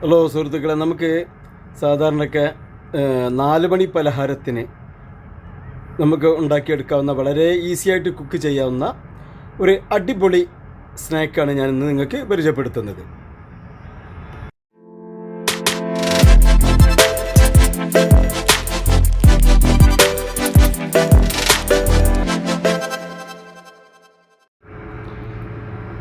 Hello സുഹൃത്തുക്കളെ നമുക്ക് സാധാരണയൊക്കെ നാല് മണി പലഹാരത്തിന് നമുക്ക് ഉണ്ടാക്കിയെടുക്കാവുന്ന വളരെ ഈസി ആയിട്ട് കുക്ക് ചെയ്യാവുന്ന ഒരു അടിപൊളി സ്നാക്കാണ് ഞാൻ ഇന്ന് നിങ്ങൾക്ക് പരിചയപ്പെടുത്തുന്നത്.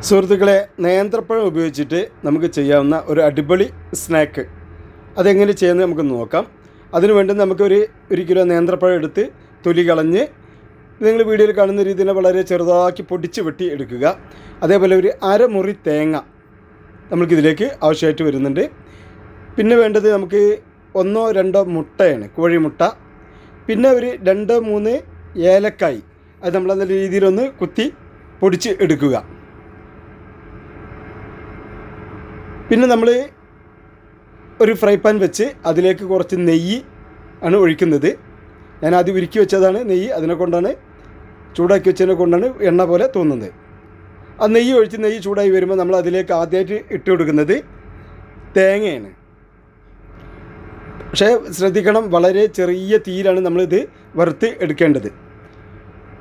സുഹൃത്തുക്കളെ നേന്ത്രപ്പഴം ഉപയോഗിച്ചിട്ട് നമുക്ക് ചെയ്യാവുന്ന ഒരു അടിപൊളി സ്നാക്ക്. അതെങ്ങനെ ചെയ്യുന്നത് നമുക്ക് നോക്കാം. അതിനു വേണ്ടി നമുക്കൊരു ഒരു കിലോ നേന്ത്രപ്പഴം എടുത്ത് തൊലി കളഞ്ഞ് നിങ്ങൾ വീഡിയോയിൽ കാണുന്ന രീതിയിൽ വളരെ ചെറുതാക്കി പൊടിച്ച് വെട്ടി എടുക്കുക. അതേപോലെ ഒരു അരമുറി തേങ്ങ നമ്മൾക്കിതിലേക്ക് ആവശ്യമായിട്ട് വരുന്നുണ്ട്. പിന്നെ വേണ്ടത് നമുക്ക് ഒന്നോ രണ്ടോ മുട്ടയാണ് കോഴിമുട്ട. പിന്നെ ഒരു രണ്ടോ മൂന്ന് ഏലക്കായി അത് നമ്മൾ നല്ല രീതിയിലൊന്ന് കുത്തി പൊടിച്ച് എടുക്കുക. പിന്നെ നമ്മൾ ഒരു ഫ്രൈ പാൻ വെച്ച് അതിലേക്ക് കുറച്ച് നെയ്യ് ആണ് ഒഴിക്കുന്നത്. ഞാൻ ആദ്യം ഉരുക്കി വെച്ചതാണ് നെയ്യ് അതിനെ കൊണ്ടാണ് ചൂടാക്കി വെച്ചതിനെ കൊണ്ടാണ് എണ്ണ പോലെ തോന്നുന്നത്. ആ നെയ്യ് ഒഴിച്ച് നെയ്യ് ചൂടായി വരുമ്പോൾ നമ്മൾ അതിലേക്ക് ആദ്യമായിട്ട് ഇട്ട് കൊടുക്കുന്നത് തേങ്ങയാണ്. പക്ഷേ ശ്രദ്ധിക്കണം വളരെ ചെറിയ തീയിലാണ് നമ്മളിത് വറുത്ത് എടുക്കേണ്ടത്.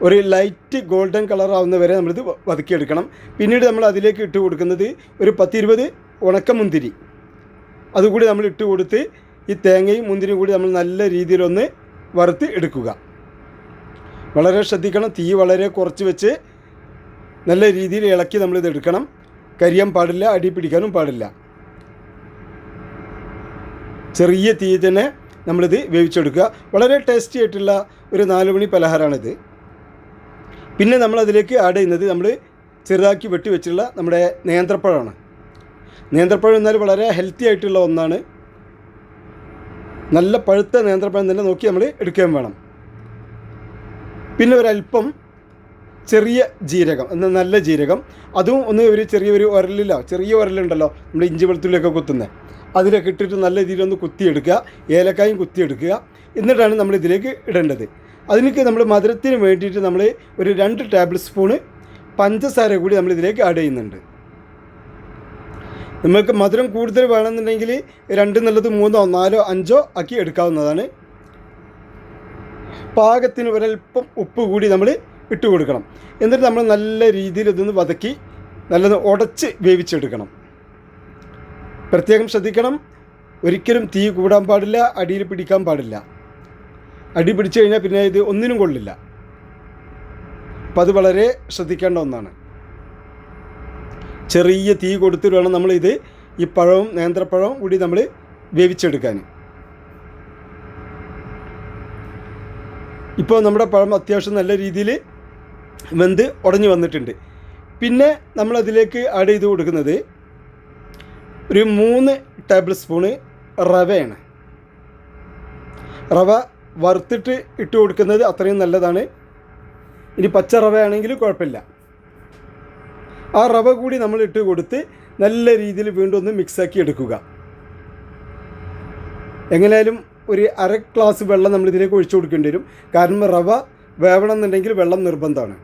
ഒരു ലൈറ്റ് ഗോൾഡൻ കളർ ആവുന്ന വരെ നമ്മളിത് വതുക്കിയെടുക്കണം. പിന്നീട് നമ്മൾ അതിലേക്ക് ഇട്ട് കൊടുക്കുന്നത് ഒരു പത്തിരുപത് ഉണക്കമുന്തിരി. അതുകൂടി നമ്മൾ ഇട്ട് കൊടുത്ത് ഈ തേങ്ങയും മുന്തിരിയും കൂടി നമ്മൾ നല്ല രീതിയിലൊന്ന് വറുത്ത് എടുക്കുക. വളരെ ശ്രദ്ധിക്കണം തീ വളരെ കുറച്ച് വെച്ച് നല്ല രീതിയിൽ ഇളക്കി നമ്മളിത് എടുക്കണം. കരിയാൻ പാടില്ല അടി പിടിക്കാനും പാടില്ല. ചെറിയ തീ തന്നെ നമ്മളിത് വേവിച്ചെടുക്കുക. വളരെ ടേസ്റ്റി ആയിട്ടുള്ള ഒരു നാല് മണി പലഹാരമാണിത് പിന്നെ നമ്മളതിലേക്ക് ആഡ് ചെയ്യുന്നത് നമ്മൾ ചെറുതാക്കി വെട്ടി വെച്ചിട്ടുള്ള നമ്മുടെ നേന്ത്രപ്പഴമാണ്. നേന്ത്രപ്പഴം എന്നാൽ വളരെ ഹെൽത്തി ആയിട്ടുള്ള ഒന്നാണ്. നല്ല പഴുത്ത നേന്ത്രപ്പഴം തന്നെ നോക്കി നമ്മൾ എടുക്കുകയും വേണം. പിന്നെ ഒരല്പം ചെറിയ ജീരകം എന്നാൽ നല്ല ജീരകം. അതും ഒന്ന് ഒരു ചെറിയ ഒരു ഉരലിലോ ചെറിയ ഉരലുണ്ടല്ലോ നമ്മൾ ഇഞ്ചി വെളുത്തുള്ളിയൊക്കെ കുത്തുന്നത് അതിലൊക്കെ ഇട്ടിട്ട് നല്ല രീതിയിൽ ഒന്ന് കുത്തിയെടുക്കുക ഏലക്കായും കുത്തിയെടുക്കുക. എന്നിട്ടാണ് നമ്മൾ ഇതിലേക്ക് ഇടേണ്ടത്. അതിലേക്ക് നമ്മൾ മധുരത്തിന് വേണ്ടിയിട്ട് നമ്മൾ ഒരു രണ്ട് ടേബിൾ സ്പൂണ് പഞ്ചസാര കൂടി നമ്മൾ ഇതിലേക്ക് ആഡ് ചെയ്യുന്നുണ്ട്. നിങ്ങൾക്ക് മധുരം കൂടുതൽ വേണമെന്നുണ്ടെങ്കിൽ രണ്ട് നല്ലത് മൂന്നോ നാലോ അഞ്ചോ ആക്കി എടുക്കാവുന്നതാണ്. പാകത്തിന് ഒരൽപ്പം ഉപ്പ് കൂടി നമ്മൾ ഇട്ട് കൊടുക്കണം. എന്നിട്ട് നമ്മൾ നല്ല രീതിയിൽ ഇതൊന്ന് വതക്കി നല്ലത് ഉടച്ച് വേവിച്ചെടുക്കണം. പ്രത്യേകം ശ്രദ്ധിക്കണം. ഒരിക്കലും തീ കൂടാൻ പാടില്ല അടിയിൽ പിടിക്കാൻ പാടില്ല. അടി പിടിച്ചു കഴിഞ്ഞാൽ പിന്നെ ഇത് ഒന്നിനും കൊള്ളില്ല. അപ്പം അത് വളരെ ശ്രദ്ധിക്കേണ്ട ഒന്നാണ്. ചെറിയ തീ കൊടുത്തിട്ട് വേണം നമ്മളിത് ഈ പഴവും നേന്ത്രപ്പഴവും കൂടി നമ്മൾ വേവിച്ചെടുക്കാൻ. ഇപ്പോൾ നമ്മുടെ പഴം അത്യാവശ്യം നല്ല രീതിയിൽ വെന്ത് ഉടഞ്ഞു വന്നിട്ടുണ്ട്. പിന്നെ നമ്മളതിലേക്ക് ആഡ് ചെയ്ത് കൊടുക്കുന്നത് ഒരു മൂന്ന് ടേബിൾ സ്പൂണ് റവയാണ്. റവ വറുത്തിട്ട് ഇട്ട് കൊടുക്കുന്നത് അത്രയും നല്ലതാണ്. ഇനി പച്ച റവയാണെങ്കിൽ കുഴപ്പമില്ല. ആ റവ കൂടി നമ്മൾ ഇട്ട് കൊടുത്ത് നല്ല രീതിയിൽ വീണ്ടും ഒന്ന് മിക്സാക്കി എടുക്കുക. എങ്ങനെയായാലും ഒരു അര ഗ്ലാസ് വെള്ളം നമ്മൾ ഇതിലേക്ക് ഒഴിച്ചു കൊടുക്കേണ്ടി വരും. കാരണം റവ വേവണം എന്നുണ്ടെങ്കിൽ വെള്ളം നിർബന്ധമാണ്.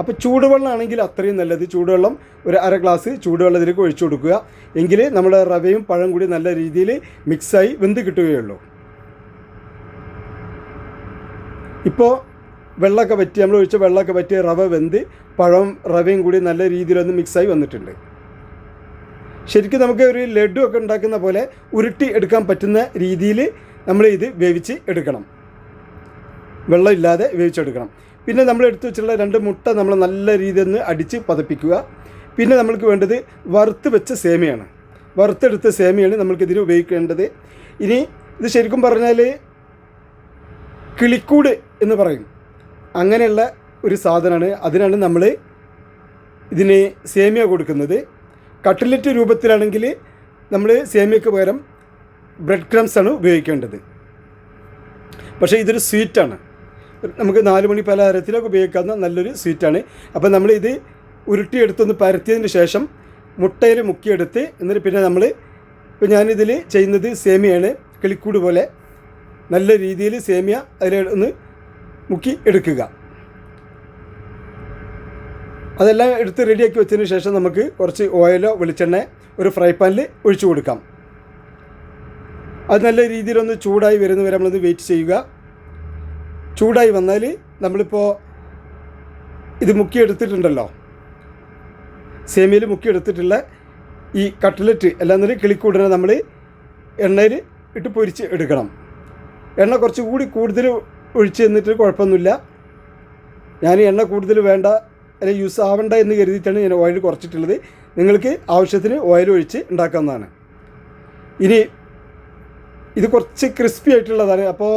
അപ്പോൾ ചൂടുവെള്ളമാണെങ്കിൽ അത്രയും നല്ലത്. ചൂടുവെള്ളം ഒരു അര ഗ്ലാസ് ചൂടുവെള്ളം ഇതിലേക്ക് ഒഴിച്ചു കൊടുക്കുക. എങ്കിൽ നമ്മുടെ റവയും പഴം കൂടി നല്ല രീതിയിൽ മിക്സായി വെന്ത് കിട്ടുകയുള്ളൂ. ഇപ്പോൾ വെള്ളമൊക്കെ വറ്റി നമ്മൾ ഒഴിച്ച വെള്ളമൊക്കെ വറ്റി റവ വെന്ത് പഴവും റവയും കൂടി നല്ല രീതിയിലൊന്ന് മിക്സായി വന്നിട്ടുണ്ട്. ശരിക്കും നമുക്ക് ഒരു ലഡു ഒക്കെ ഉണ്ടാക്കുന്ന പോലെ ഉരുട്ടി എടുക്കാൻ പറ്റുന്ന രീതിയിൽ നമ്മൾ ഇത് വേവിച്ച് എടുക്കണം. വെള്ളമില്ലാതെ വേവിച്ചെടുക്കണം പിന്നെ നമ്മൾ എടുത്തു വെച്ചിട്ടുള്ള രണ്ട് മുട്ട നമ്മൾ നല്ല രീതിയിൽ ഒന്ന് അടിച്ച് പതപ്പിക്കുക. പിന്നെ നമ്മൾക്ക് വേണ്ടത് വറുത്ത് വെച്ച സേമിയാണ്. വറുത്തെടുത്ത സേമിയാണ് നമ്മൾക്കിതിന് ഉപയോഗിക്കേണ്ടത്. ഇനി ഇത് ശരിക്കും പറഞ്ഞാൽ കിളിക്കൂട് എന്ന് പറയും. അങ്ങനെയുള്ള ഒരു സാധനമാണ്. അതിനാണ് നമ്മൾ ഇതിന് സേമിയ കൊടുക്കുന്നത്. കട്ട്ലറ്റ് രൂപത്തിലാണെങ്കിൽ നമ്മൾ സേമിയക്ക് പകരം ബ്രെഡ് ക്രംസ് ആണ് ഉപയോഗിക്കേണ്ടത്. പക്ഷേ ഇതൊരു സ്വീറ്റാണ് നമുക്ക് നാല് മണി പലഹാരത്തിലൊക്കെ ഉപയോഗിക്കാവുന്ന നല്ലൊരു സ്വീറ്റാണ് അപ്പോൾ നമ്മൾ ഇത് ഉരുട്ടിയെടുത്തൊന്ന് പരത്തിയതിന് ശേഷം മുട്ടയിൽ മുക്കിയെടുത്ത് എന്നിട്ട് പിന്നെ നമ്മൾ ഇപ്പോൾ ഞാനിതിൽ ചെയ്യുന്നത് സേമിയാണ് കിളിക്കൂട് പോലെ നല്ല രീതിയിൽ സേമിയ അതിൽ ഒന്ന് മുക്കി എടുക്കുക. അതെല്ലാം എടുത്ത് റെഡിയാക്കി വെച്ചതിന് ശേഷം നമുക്ക് കുറച്ച് ഓയിലോ വെളിച്ചെണ്ണ ഒരു ഫ്രൈ പാനിൽ ഒഴിച്ചു കൊടുക്കാം. അത് നല്ല രീതിയിലൊന്ന് ചൂടായി വരുന്ന വരെ നമ്മളൊന്ന് വെയിറ്റ് ചെയ്യുക. ചൂടായി വന്നാൽ നമ്മളിപ്പോൾ ഇത് മുക്കിയെടുത്തിട്ടുണ്ടല്ലോ സേമിയയിൽ മുക്കിയെടുത്തിട്ടുള്ള ഈ കട്ട്ലറ്റ് എല്ലാം തന്നെ കിളിക്കൂടിനെ നമ്മൾ എണ്ണയിൽ ഇട്ട് പൊരിച്ച് എടുക്കണം. എണ്ണ കുറച്ച് കൂടി കൂടുതൽ ഒഴിച്ച് തന്നിട്ട് കുഴപ്പമൊന്നുമില്ല. ഞാൻ എണ്ണ കൂടുതൽ വേണ്ട അല്ലെങ്കിൽ യൂസ് ആവണ്ട എന്ന് കരുതിയിട്ടാണ് ഞാൻ ഓയിൽ കുറച്ചിട്ടുള്ളത്. നിങ്ങൾക്ക് ആവശ്യത്തിന് ഓയിൽ ഒഴിച്ച് ഉണ്ടാക്കാവുന്നതാണ്. ഇനി ഇത് കുറച്ച് ക്രിസ്പി ആയിട്ടുള്ളതാണ്. അപ്പോൾ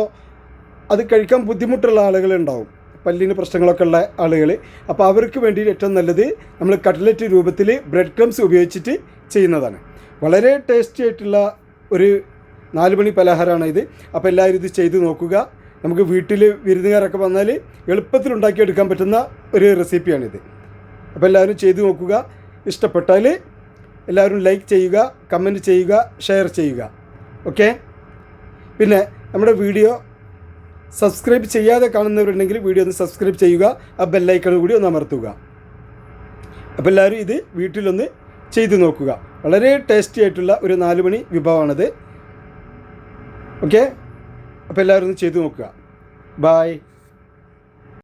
അത് കഴിക്കാൻ ബുദ്ധിമുട്ടുള്ള ആളുകളുണ്ടാവും പല്ലിന് പ്രശ്നങ്ങളൊക്കെ ഉള്ള ആളുകൾ. അപ്പോൾ അവർക്ക് വേണ്ടി ഏറ്റവും നല്ലത് നമ്മൾ കട്ട്ലറ്റ് രൂപത്തിൽ ബ്രെഡ് ക്രംസ് ഉപയോഗിച്ചിട്ട് ചെയ്യുന്നതാണ്. വളരെ ടേസ്റ്റി ആയിട്ടുള്ള ഒരു നാലുമണി പലഹാരമാണ് ഇത്. അപ്പോൾ എല്ലാവരും ഇത് ചെയ്ത് നോക്കുക. നമുക്ക് വീട്ടിൽ വിരുന്നുകാരൊക്കെ വന്നാൽ എളുപ്പത്തിൽ ഉണ്ടാക്കിയെടുക്കാൻ പറ്റുന്ന ഒരു റെസിപ്പിയാണിത്. അപ്പോൾ എല്ലാവരും ചെയ്തു നോക്കുക. ഇഷ്ടപ്പെട്ടാൽ എല്ലാവരും ലൈക്ക് ചെയ്യുക കമന്റ് ചെയ്യുക ഷെയർ ചെയ്യുക. ഓക്കെ? പിന്നെ നമ്മുടെ വീഡിയോ സബ്സ്ക്രൈബ് ചെയ്യാതെ കാണുന്നവരുണ്ടെങ്കിൽ വീഡിയോ ഒന്ന് സബ്സ്ക്രൈബ് ചെയ്യുക ആ ബെല്ലൈക്കൺ കൂടി ഒന്ന് അമർത്തുക. അപ്പോൾ എല്ലാവരും ഇത് വീട്ടിലൊന്ന് ചെയ്തു നോക്കുക. വളരെ ടേസ്റ്റി ആയിട്ടുള്ള ഒരു നാലുമണി വിഭവമാണിത്. ഓക്കെ? അപ്പോൾ എല്ലാവരും ഒന്ന് ചെയ്തു നോക്കുക. ബായ്